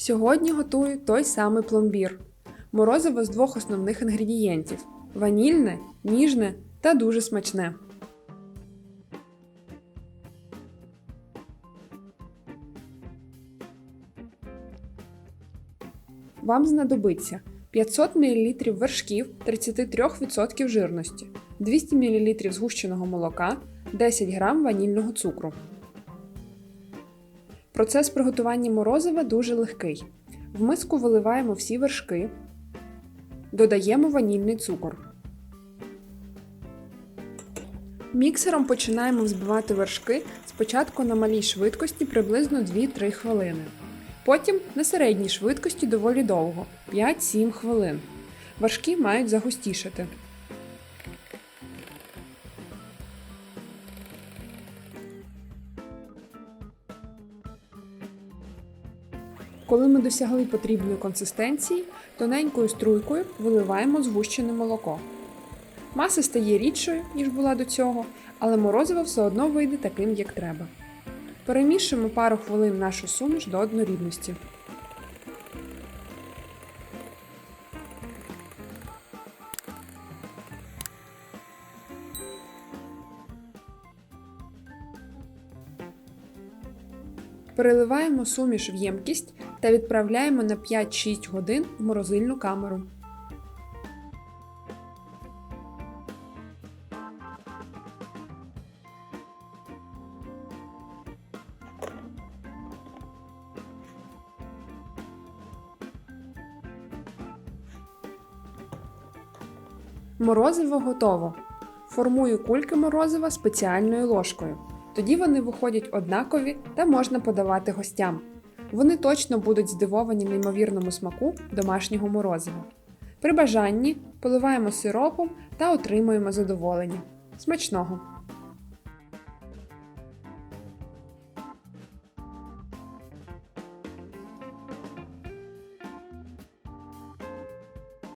Сьогодні готую той самий пломбір. Морозиво з двох основних інгредієнтів: ванільне, ніжне та дуже смачне. Вам знадобиться 500 мл вершків 33% жирності, 200 мл згущеного молока, 10 г ванільного цукру. Процес приготування морозива дуже легкий. В миску виливаємо всі вершки, додаємо ванільний цукор. Міксером починаємо взбивати вершки спочатку на малій швидкості приблизно 2-3 хвилини. Потім на середній швидкості доволі довго 5-7 хвилин. Вершки мають загустішати. Коли ми досягли потрібної консистенції, тоненькою струйкою виливаємо згущене молоко. Маса стає рідшою, ніж була до цього, але морозиво все одно вийде таким, як треба. Перемішуємо пару хвилин нашу суміш до однорідності. Переливаємо суміш в ємкість та відправляємо на 5-6 годин в морозильну камеру. Морозиво готово. Формую кульки морозива спеціальною ложкою. Тоді вони виходять однакові та можна подавати гостям. Вони точно будуть здивовані неймовірному смаку домашнього морозива. При бажанні поливаємо сиропом та отримуємо задоволення. Смачного!